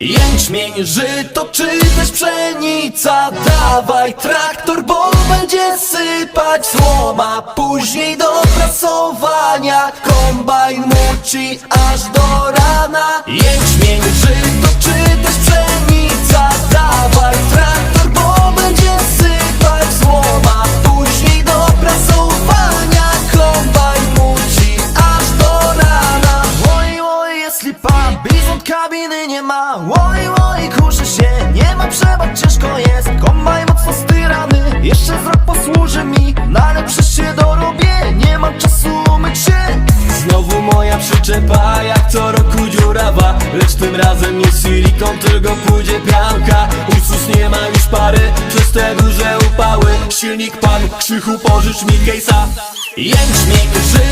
Jęczmień, żyto czy też pszenica. Dawaj traktor, bo będzie sypać słoma Później do prasowania Kombajn muci aż do rana. Jęczmień, żyto czy też pszenica. Dawaj traktor, bo będzie sypać słoma Później do Kombajn muci aż do rana. Oj, oj, kabiny nie ma. Oj, oj, kurzy się, nie ma przebacz, ciężko jest. Kombaj mocno styrany, jeszcze z rok posłuży mi. No ale przecież się dorobię, nie mam czasu umyć się. Znowu moja przyczepa, jak co roku dziurawa. Lecz tym razem nie silikon, tylko pójdzie pianka. Ursus nie ma już pary, przez te duże upały. Silnik padł, krzychu pożycz mi case'a żyto czy